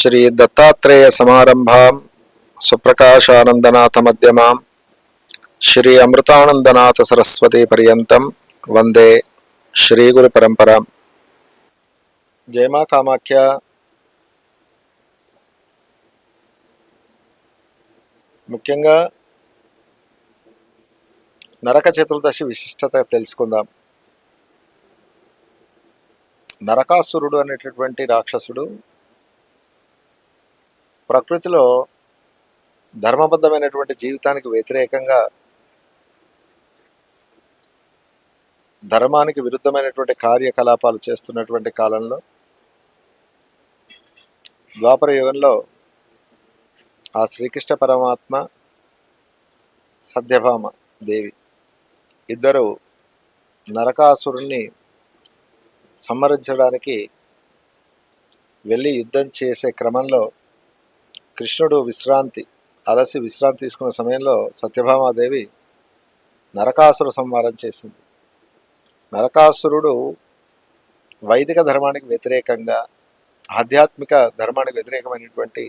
శ్రీ దత్తాత్రేయ సమారంభాం సుప్రకాశానందనాథ మధ్యమాం శ్రీ అమృతానందనాథ సరస్వతి పర్యంతం వందే శ్రీ గురు పరంపరాం జయమా కామాఖ్య ముఖ్యంగా నరక చతుర్దశి విశిష్టత తెలుసుకుందాం. నరకాసురుడు అనేటటువంటి రాక్షసుడు ప్రకృతిలో ధర్మబద్ధమైనటువంటి జీవితానికి వ్యతిరేకంగా ధర్మానికి విరుద్ధమైనటువంటి కార్యకలాపాలు చేస్తున్నటువంటి కాలంలో ద్వాపర యుగంలో ఆ శ్రీకృష్ణ పరమాత్మ సత్యభామ దేవి ఇద్దరు నరకాసురుణ్ణి సంహరించడానికి వెళ్ళి యుద్ధం చేసే క్రమంలో కృష్ణుడు విశ్రాంతి అలసి విశ్రాంతి తీసుకున్న సమయంలో సత్యభామాదేవి నరకాసుర సంహారం చేసింది. నరకాసురుడు వైదిక ధర్మానికి వ్యతిరేకంగా ఆధ్యాత్మిక ధర్మానికి వ్యతిరేకమైనటువంటి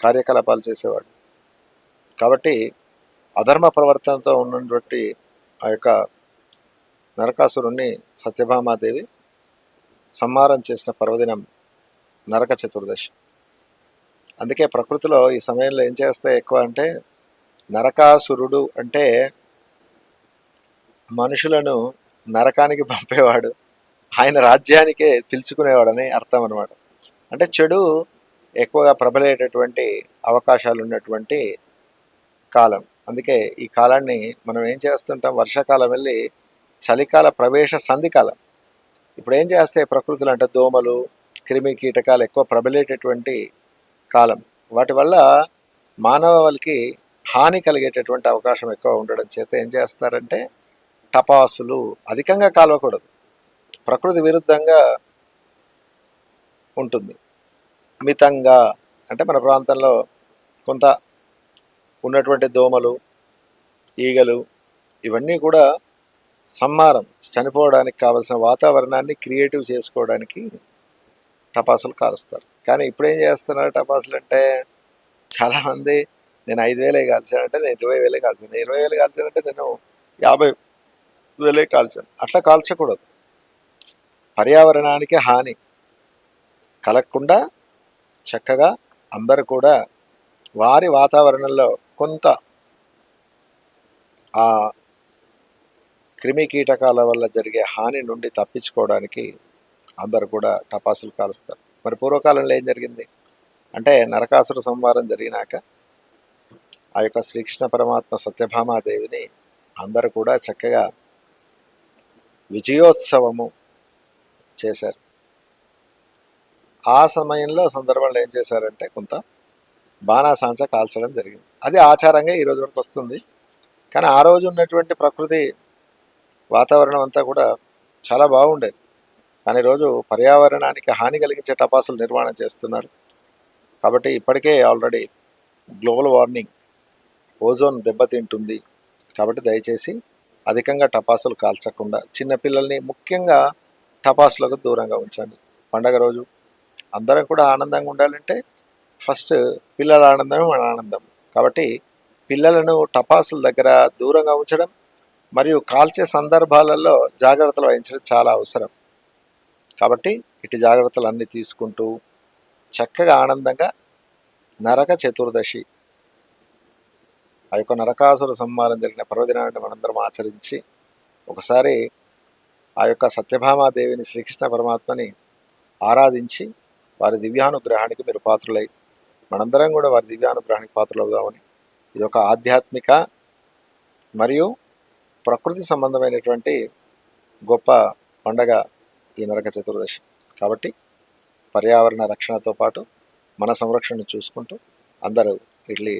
కార్యకలాపాలు చేసేవాడు. కాబట్టి అధర్మ ప్రవర్తనతో ఉన్నటువంటి ఆ యొక్క నరకాసురుణ్ణి సత్యభామాదేవి సంహారం చేసిన పర్వదినం నరక చతుర్దశి. అందుకే ప్రకృతిలో ఈ సమయంలో ఏం చేస్తే ఎక్కువ అంటే నరకాసురుడు అంటే మనుషులను నరకానికి పంపేవాడు. ఆయన రాజ్యానికే పిలుచుకునేవాడని అర్థం అనమాట అంటే చెడు ఎక్కువగా ప్రబలేటటువంటి అవకాశాలు ఉన్నటువంటి కాలం. అందుకే ఈ కాలాన్ని మనం ఏం చేస్తుంటాం? వర్షాకాలం వెళ్ళి చలికాల ప్రవేశ సంధికాలం ఇప్పుడు ఏం చేస్తాయి ప్రకృతిలో? అంటే దోమలు క్రిమి కీటకాలు ఎక్కువ ప్రబలేటటువంటి కాలం. వాటి వల్ల మానవాళికి హాని కలిగేటటువంటి అవకాశం ఎక్కువ ఉండడం చేత ఏం చేస్తారంటే టపాసులు అధికంగా కాలవకూడదు. ప్రకృతి విరుద్ధంగా ఉంటుంది. మితంగా అంటే మన ప్రాంతంలో కొంత ఉన్నటువంటి దోమలు ఈగలు ఇవన్నీ కూడా సంహారం చనిపోవడానికి కావలసిన వాతావరణాన్ని క్రియేటివ్ చేసుకోవడానికి టపాసులు కాలుస్తారు. కానీ ఇప్పుడు ఏం చేస్తున్నారు టపాసులు అంటే చాలామంది నేను ఐదు వేలే కాల్చానంటే నేను ఇరవై వేలే కాల్చాను. ఇరవై వేలు కాల్చానంటే నేను యాభై వేలే కాల్చాను. అట్లా కాల్చకూడదు. పర్యావరణానికి హాని కలగకుండా చక్కగా అందరు కూడా వారి వాతావరణంలో కొంత ఆ క్రిమి కీటకాల వల్ల జరిగే హాని నుండి తప్పించుకోవడానికి అందరు కూడా టపాసులు కాలుస్తారు. మరి పూర్వకాలంలో ఏం జరిగింది? అంటే నరకాసుర సంవారం జరిగినాక ఆ యొక్క శ్రీకృష్ణ పరమాత్మ సత్యభామాదేవిని అందరూ కూడా చక్కగా విజయోత్సవము చేశారు. ఆ సమయంలో సందర్భంలో ఏం చేశారంటే కొంత బాణాసాంచ కాల్చడం జరిగింది. అది ఆచారంగా ఈ రోజు వరకు వస్తుంది. కానీ ఆ రోజు ఉన్నటువంటి ప్రకృతి వాతావరణం అంతా కూడా చాలా బాగుండేది. కానీ రోజు పర్యావరణానికి హాని కలిగించే టపాసులు నిర్మాణం చేస్తున్నారు. కాబట్టి ఇప్పటికే ఆల్రెడీ గ్లోబల్ వార్మింగ్ ఓజోన్ దెబ్బతింటుంది. కాబట్టి దయచేసి అధికంగా టపాసులు కాల్చకుండా చిన్నపిల్లల్ని ముఖ్యంగా టపాసులకు దూరంగా ఉంచండి. పండగ రోజు అందరం కూడా ఆనందంగా ఉండాలంటే ఫస్ట్ పిల్లల ఆనందమే మన ఆనందం. కాబట్టి పిల్లలను టపాసుల దగ్గర దూరంగా ఉంచడం మరియు కాల్చే సందర్భాలలో జాగ్రత్తలు వహించడం చాలా అవసరం. కాబట్టి ఇటు జాగ్రత్తలు అన్నీ తీసుకుంటూ చక్కగా ఆనందంగా నరక చతుర్దశి. ఆ యొక్క నరకాసుర సంహారం జరిగిన పర్వదినాన్ని మనందరం ఆచరించి ఒకసారి ఆ యొక్క సత్యభామాదేవిని శ్రీకృష్ణ పరమాత్మని ఆరాధించి వారి దివ్యానుగ్రహానికి మీరు పాత్రులై మనందరం కూడా వారి దివ్యానుగ్రహానికి పాత్రలవుదామని ఇది ఒక ఆధ్యాత్మిక మరియు ప్రకృతి సంబంధమైనటువంటి గొప్ప పండగ ఈ నరక చతుర్దశి కాబట్టి పర్యావరణ రక్షణతో పాటు మన సంరక్షణను చూసుకుంటూ అందరూ ఇడ్లీ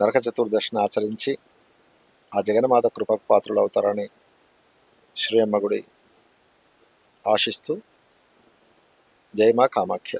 నరక చతుర్దశిని ఆచరించి ఆ జగన్మాత కృపకు పాత్రలు అవుతారని శ్రీయమ్మ గుడి ఆశిస్తూ జై మా కామాఖ్య.